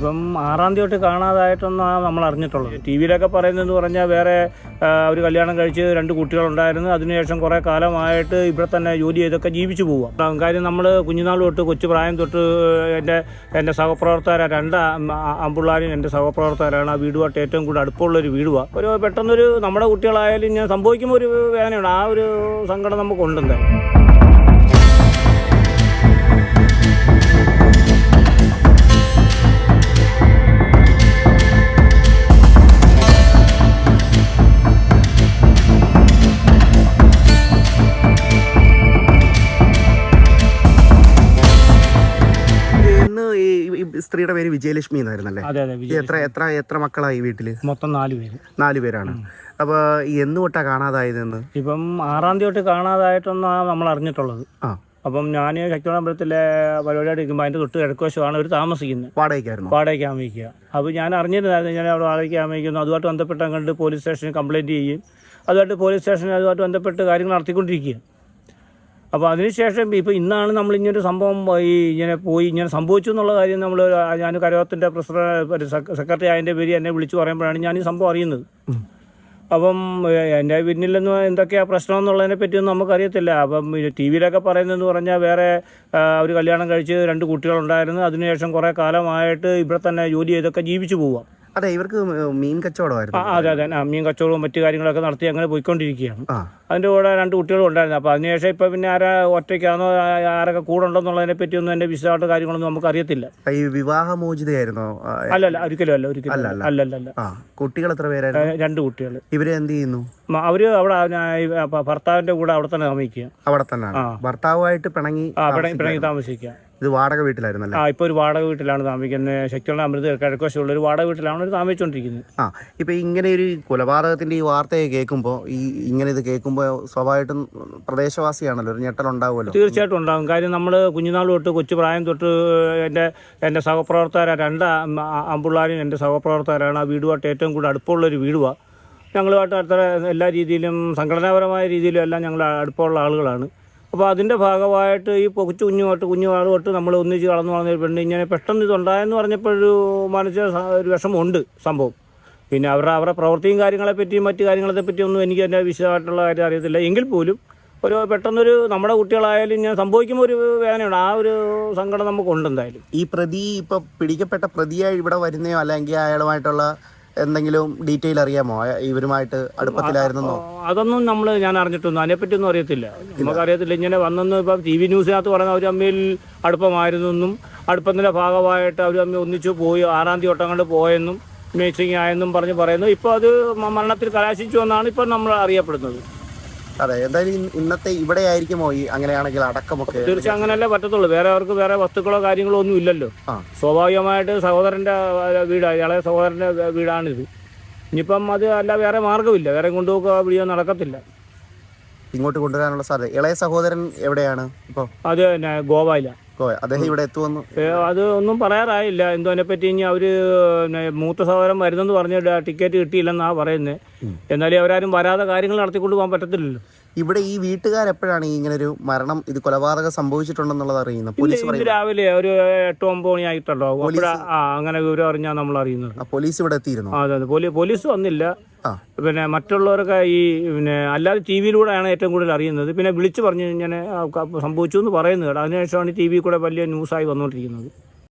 ഇപ്പം ആറാം തീയതി തൊട്ട് കാണാതായിട്ടൊന്നാണ് നമ്മൾ അറിഞ്ഞിട്ടുള്ളത്. ടി വിയിലൊക്കെ പറയുന്നതെന്ന് പറഞ്ഞാൽ വേറെ ഒരു കല്യാണം കഴിച്ച് രണ്ട് കുട്ടികളുണ്ടായിരുന്നു. അതിനുശേഷം കുറേ കാലമായിട്ട് ഇവിടെ തന്നെ ജോലി ചെയ്തൊക്കെ ജീവിച്ചു പോവാം. കാര്യം നമ്മൾ കുഞ്ഞുനാൾ തൊട്ട് കൊച്ചു പ്രായം തൊട്ട് എന്റെ എന്റെ സഹപ്രവർത്തകര രണ്ട് അമ്പിള്ളാരും എന്റെ സഹപ്രവർത്തകരാണ്. ആ വീടുമായിട്ട് ഏറ്റവും കൂടുതൽ അടുപ്പമുള്ളൊരു വീടുമാണ് ഒരു പെട്ടെന്നൊരു നമ്മുടെ കുട്ടികളായാലും ഞാൻ സംഭവിക്കുമ്പോൾ ഒരു വേദനയുണ്ട്. ആ ഒരു സങ്കടം നമുക്കുണ്ട് സ്ത്രീയുടെ പേര് വിജയലക്ഷ്മി എന്നായിരുന്നല്ലേ? അതെ എത്ര എത്ര എത്ര മക്കളായി വീട്ടിൽ? മൊത്തം നാല് പേര്. നാല് പേരാണ്. അപ്പൊ ഈ എന്ന് തൊട്ടാ കാണാതായതെന്ന്? ഇപ്പം ആറാം തീയതി തൊട്ട് കാണാതായിട്ടൊന്നാണ് നമ്മൾ അറിഞ്ഞിട്ടുള്ളത്. ആ. അപ്പം ഞാൻ ശക്തിവളമ്പലത്തിലെ പരിപാടിയായിട്ട് ഇരിക്കുമ്പോൾ അതിന്റെ തൊട്ട് കിഴക്കുവശമാണ് അവർ താമസിക്കുന്നത് വാടകയ്ക്കായിരുന്നു. വാടകയ്ക്ക് ആമയിക്കുക. അപ്പോൾ ഞാൻ അറിഞ്ഞിരുന്നായിരുന്നു ഞാൻ അവിടെ വാടകയ്ക്ക് ആമയിക്കുന്നു. അതുമായിട്ട് ബന്ധപ്പെട്ട് അങ്ങോട്ട് പോലീസ് സ്റ്റേഷനിൽ കംപ്ലയിന്റ് ചെയ്യും. അതുമായിട്ട് പോലീസ് സ്റ്റേഷനിൽ അതുമായിട്ട് ബന്ധപ്പെട്ട് കാര്യങ്ങൾ നടത്തിക്കൊണ്ടിരിക്കുക അപ്പോൾ അതിനുശേഷം ഇപ്പോൾ ഇന്നാണ് നമ്മൾ ഇങ്ങനൊരു സംഭവം ഈ ഇങ്ങനെ പോയി ഇങ്ങനെ സംഭവിച്ചു എന്നുള്ള കാര്യം നമ്മൾ ഞാൻ കരോത്തിന്റെ പ്രസിഡന്റ് സെക്രട്ടറി അതിന്റെ പേര് എന്നെ വിളിച്ചു പറയുമ്പോഴാണ് ഞാൻ ഈ സംഭവം അറിയുന്നത്. അപ്പം എന്റെ പിന്നിലെന്ന് എന്തൊക്കെയാ പ്രശ്നം എന്നുള്ളതിനെ പറ്റിയൊന്നും നമുക്കറിയത്തില്ല. അപ്പം ടി വിയിലൊക്കെ പറയുന്നതെന്ന് പറഞ്ഞാൽ വേറെ ഒരു കല്യാണം കഴിച്ച് രണ്ട് കുട്ടികളുണ്ടായിരുന്നു. അതിനുശേഷം കുറേ കാലമായിട്ട് ഇവിടെ തന്നെ ജോലി ചെയ്തൊക്കെ ജീവിച്ചു പോവാം. അതെ ഇവർക്ക് മീൻ കച്ചവടമായിരുന്നു. അതെ അതെ. ആ, മീൻ കച്ചവടവും മറ്റു കാര്യങ്ങളൊക്കെ നടത്തി അങ്ങനെ പോയിക്കൊണ്ടിരിക്കുകയാണ്. അതിന്റെ കൂടെ രണ്ട് കുട്ടികളും ഉണ്ടായിരുന്നു. അപ്പോൾ അതിനുശേഷം ഇപ്പോൾ പിന്നെ ആരാ ഒറ്റയ്ക്കാണോ ആരൊക്കെ കൂടെ ഉണ്ടെന്നുള്ളതിനെ പറ്റിയൊന്നും എന്റെ വിശദമായിട്ട് കാര്യങ്ങളൊന്നും നമുക്ക് അറിയത്തില്ല ഈ വിവാഹമോചിതയായിരുന്നോ? അല്ല അല്ല ഒരിക്കലും അല്ല ഒരിക്കലും അല്ല, അല്ല. അല്ല. കുട്ടികൾ എത്ര പേരായിരുന്നു? രണ്ട് കുട്ടികൾ. ഇവരെ എന്ത് ചെയ്യുന്നു? അവർ അവിടെ ഭർത്താവിന്റെ ഭർത്താവിന്റെ കൂടെ അവിടെ തന്നെ താമസിക്കുക. അവിടെ തന്നെ ഭർത്താവുമായിട്ട് പിണങ്ങി പിണങ്ങി താമസിക്കുക. ഇത് വാടക വീട്ടിലായിരുന്നല്ലേ? ആ ഇപ്പോൾ ഒരു വാടക വീട്ടിലാണ് താമസിക്കുന്നത്. ശക്തിയുള്ള അമൃത് കിഴക്കോശമുള്ള ഒരു വാടക വീട്ടിലാണ് ഒരു താമസിച്ചുകൊണ്ടിരിക്കുന്നത് ആ ഇപ്പൊ ഇങ്ങനെ ഒരു കൊലപാതകത്തിന്റെ ഈ വാർത്തയെ കേൾക്കുമ്പോൾ ഈ ഇങ്ങനെ ഇത് കേൾക്കുമ്പോൾ സ്വാഭാവികമായിട്ടും പ്രദേശവാസിയാണല്ലോ ഒരു ഞെട്ടൽ ഉണ്ടാവുമല്ലോ. തീർച്ചയായിട്ടും ഉണ്ടാകും. കാര്യം നമ്മൾ കുഞ്ഞുനാൾ തൊട്ട് കൊച്ചു പ്രായം തൊട്ട് എന്റെ എന്റെ സഹപ്രവർത്തകര രണ്ട് അമ്പിള്ളാരും എന്റെ സഹപ്രവർത്തകരാണ്. ആ വീടുമായിട്ട് ഏറ്റവും കൂടുതൽ അടുപ്പമുള്ളൊരു വീടുവാണ് ഞങ്ങളുമായിട്ട് അടുത്ത എല്ലാ രീതിയിലും സംഘടനാപരമായ രീതിയിലും എല്ലാം ഞങ്ങൾ അടുപ്പമുള്ള ആളുകളാണ്. അപ്പോൾ അതിന്റെ ഭാഗമായിട്ട് ഈ കൊച്ചു കുഞ്ഞുമായിട്ട് കുഞ്ഞുനാൾ തൊട്ട് നമ്മൾ ഒന്നിച്ച് കളന്നു വളർന്ന ഒരു പെണ്ണ് ഇങ്ങനെ പെട്ടെന്ന് ഇതുണ്ടായെന്ന് പറഞ്ഞപ്പോഴൊരു മനസ്സിൽ ഒരു വിഷമമുണ്ട് സംഭവം. പിന്നെ അവരുടെ അവരുടെ പ്രവൃത്തിയും കാര്യങ്ങളെ പറ്റിയും മറ്റു കാര്യങ്ങളെ ഒന്നും എനിക്ക് എന്റെ വിശദമായിട്ടുള്ള കാര്യം അറിയത്തില്ല. എങ്കിൽ പോലും ഒരു പെട്ടെന്നൊരു നമ്മുടെ കുട്ടികളായാലും ഞാൻ സംഭവിക്കുമ്പോൾ ഒരു വേദനയുണ്ട്. ആ ഒരു സങ്കടം നമുക്കുണ്ട് എന്തായാലും. ഈ പ്രതി ഇപ്പം പിടിക്കപ്പെട്ട പ്രതിയായി ഇവിടെ വരുന്നയോ? അല്ലെങ്കിൽ അയാളുമായിട്ടുള്ള എന്തെങ്കിലും ഡീറ്റെയിൽ അറിയാമോ? ഇവരുമായിട്ട് അടുപ്പത്തിലായിരുന്നോ? അതൊന്നും നമ്മൾ ഞാൻ അറിഞ്ഞിട്ടൊന്നും അതിനെപ്പറ്റിയൊന്നും അറിയത്തില്ല. നമുക്കറിയത്തില്ല. ഇങ്ങനെ വന്നെന്ന് ഇപ്പം ടി വി ന്യൂസിനകത്ത് പറയുന്ന അവർ അമ്മയിൽ അടുപ്പമായിരുന്നെന്നും അടുപ്പത്തിന്റെ ഭാഗമായിട്ട് അവർ അമ്മ ഒന്നിച്ചു പോയി ആറാം തീയതി ഒട്ടം കണ്ട് പോയെന്നും മേച്ചിങ് ആയെന്നും പറഞ്ഞ് പറയുന്നു. ഇപ്പോൾ അത് മരണത്തിൽ കലാശിച്ചു എന്നാണ് ഇപ്പം നമ്മൾ അറിയപ്പെടുന്നത്. അതെ എന്തായാലും ഇന്ന് ഇന്നത്തെ ഇവിടെ ആയിരിക്കുമോ ഈ അങ്ങനെയാണെങ്കിൽ അടക്കമൊക്കെ തീർച്ചയായും അങ്ങനെയല്ലേ പറ്റത്തുള്ളൂ. വേറെ അവർക്ക് വേറെ വസ്തുക്കളോ കാര്യങ്ങളോ ഒന്നും ഇല്ലല്ലോ. സ്വാഭാവികമായിട്ട് സഹോദരന്റെ വീടാണ് ഇളയ സഹോദരന്റെ വീടാണിത്. ഇനിയിപ്പം അത് അല്ല വേറെ മാർഗമില്ല. വേറെ കൊണ്ടുപോക്കുക വീഡിയോ നടക്കത്തില്ല. ഇങ്ങോട്ട് കൊണ്ടുവരാനുള്ള സാധ്യത. ഇളയ സഹോദരൻ എവിടെയാണ് ഇപ്പോൾ അത് തന്നെ ഗോവയില. അദ്ദേഹം ഇവിടെ എത്തുമെന്ന് അത് ഒന്നും പറയാറായില്ല. എന്തോ അതിനെപ്പറ്റി ഇനി അവർ മൂത്ത സഹോദരം വരുന്നെന്ന് പറഞ്ഞിട്ട് ടിക്കറ്റ് കിട്ടിയില്ലെന്നാണ് പറയുന്നത് എന്നാലും അവരാരും വരാതെ കാര്യങ്ങൾ നടത്തിക്കൊണ്ട് പോകാൻ പറ്റത്തില്ലല്ലോ. ഇവിടെ ഈ വീട്ടുകാരെപ്പോഴാണ് ഇങ്ങനെ ഒരു മരണം ഇത് കൊലപാതകം സംഭവിച്ചിട്ടുണ്ടെന്നുള്ളത് അറിയുന്നത്? പോലീസ് രാവിലെ ഒരു എട്ട് ഒമ്പത് മണി ആയിട്ടുണ്ടോ അങ്ങനെ വിവരം അറിഞ്ഞാൽ നമ്മൾ അറിയുന്നത് പോലീസ് ഇവിടെ എത്തിയിരുന്നു? അതെ അതെ. പോലീസ് വന്നില്ല. പിന്നെ മറ്റുള്ളവരൊക്കെ ഈ പിന്നെ അല്ലാതെ ടി വിയിലൂടെയാണ് ഏറ്റവും കൂടുതൽ അറിയുന്നത്. പിന്നെ വിളിച്ചു പറഞ്ഞു ഇങ്ങനെ സംഭവിച്ചു എന്ന് പറയുന്നത് കേട്ടോ. അതിനുശേഷമാണ് ടി വി കൂടെ വലിയ ന്യൂസായി വന്നുകൊണ്ടിരിക്കുന്നത്.